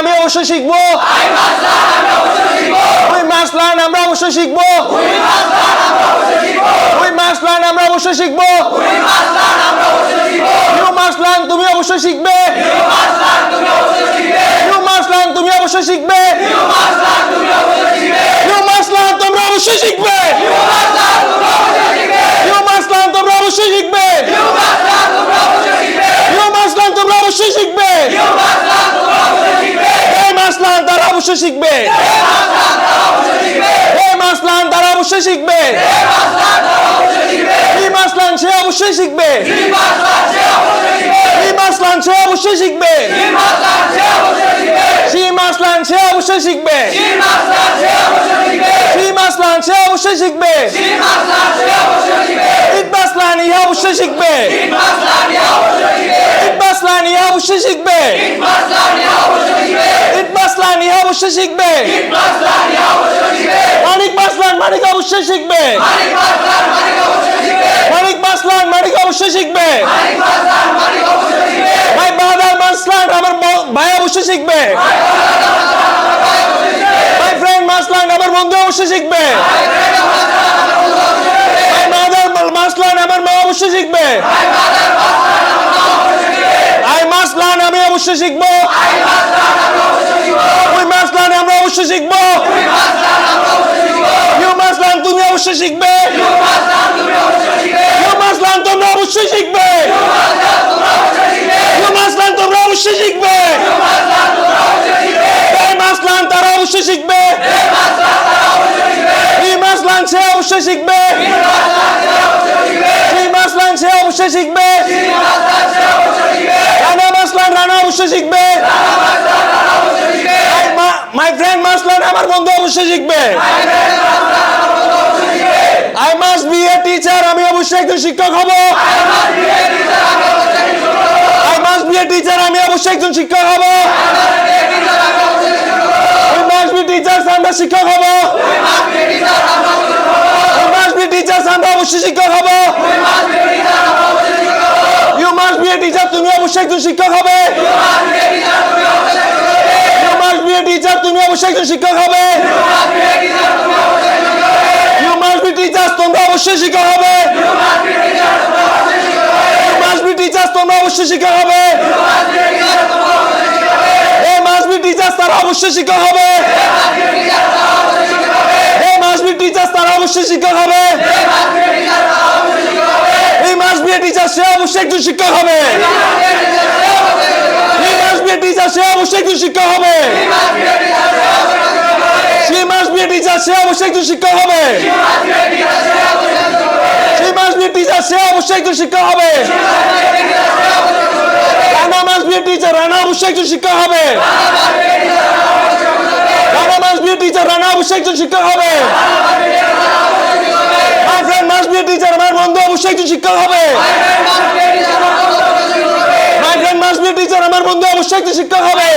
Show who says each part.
Speaker 1: আমি অবশ্যই শিখব। উই মাস্ট লার্ন আমরা অবশ্যই শিখব। উই মাস্ট লার্ন আমরা অবশ্যই শিখব। ইউ মাস্ট লার্ন তুমি অবশ্যই শিখবে। ইউ মাস্ট লার্ন তুমি অবশ্যই শিখবে। ইউ মাস্ট লার্ন তোমরা অবশ্যই শিখবে ইউ মাস্ট লার্ন তোমরা অবশ্যই শিখবে ইউ মাস্ট লার্ন তোমরা অবশ্যই শিখবে এই মাস্ট লার্ন তারা অবশ্যই শিখবে। এই মাস্ট লার্ন তারা অবশ্যই শিখবে। এই মাস্ট লার্ন সে অবশ্যই শিখবে। এই মাস্ট লার্ন সে অবশ্যই শিখবে। সি মাস্ট লার্ন সে অবশ্যই শিখবে। সি মাস্ট লার্ন সে অবশ্যই শিখবে। ইট মাস্ট লার্ন ইহা অবশ্যই শিখবে। ইট মাস্ট লার্ন ইহা অবশ্যই শিখবে। ইট মাস্ট ইহা অবশ্যই শিখবে মানিক মাস্ট লার্ন মানিক অবশ্যই শিখবে মানিক মাস্ট লার্ন মানিক অবশ্যই শিখবে ভাই বাদার মাস্ট লার্ন আমার ভাই অবশ্যই শিখবে ভাই ফ্রেন্ড মাস্ট লার্ন আমার বন্ধু অবশ্যই শিখবে ভাই মাদার মাস্ট লার্ন আমার মা অবশ্যই শিখবে আই মাস্ট লার্ন আমি অবশ্যই শিখব উই মাস্ট লার্ন আমরা অবশ্যই শিখব। লার্ন তুমি অবশ্যই শিখবে। মাস্ট লার্ন তোমরা অবশ্যই শিখবে। মাস্ট লার্ন তোমরা অবশ্যই শিখবে। মাস্ট লার্ন তারা অবশ্যই শিখবে। মাস্ট লার্ন সে অবশ্যই শিখবে। মাস্ট লার্ন সে অবশ্যই শিখবে। রানা মাসলান রানা অবশ্যই শিখবে। মাই ফ্রেন্ড মাসলান আমার বন্ধু অবশ্যই শিখবে। I must be a teacher আমি অবশ্যই একজন শিক্ষক হব। I must be a teacher আমি অবশ্যই একজন শিক্ষক হব। শিক্ষক হব। অবশ্যই শিক্ষক হব। তুমি অবশ্যই শিক্ষক হবে you must be a teacher তুমি অবশ্যই একজন শিক্ষক হবে। ইউ মাস্ট বি টিচার তোমরা অবশ্যই শিক্ষক হবে। ইউ মাস্ট বি টিচার তোমরা অবশ্যই শিক্ষক হবে। এ মাস্ট বি টিচার তারা অবশ্যই শিক্ষক হবে। এ মাস্ট বি টিচার তারা অবশ্যই শিক্ষক হবে। এই মাস বিয়ে টিচার সে অবশ্যই একজন শিক্ষক হবে। এই মাস বিয়ে টিচার সে অবশ্যই একজন শিক্ষক হবে। টিচার সে অবশ্যই একজন শিক্ষক হবে। সেই মাস বিয়ে টিচার সে অবশ্যই একজন শিক্ষক হবে। রানা মাস বিয়ে টিচার রানা অবশ্যই একজন শিক্ষক হবে। রানা মাস বিয়ে টিচার রানা অবশ্যই একজন শিক্ষক হবে। আমার বন্ধু অবশ্যই একজন শিক্ষক হবে। মাই ফ্রেন্ড মাস্ট টিচার আমার বন্ধু অবশ্যই একজন শিক্ষক হবে।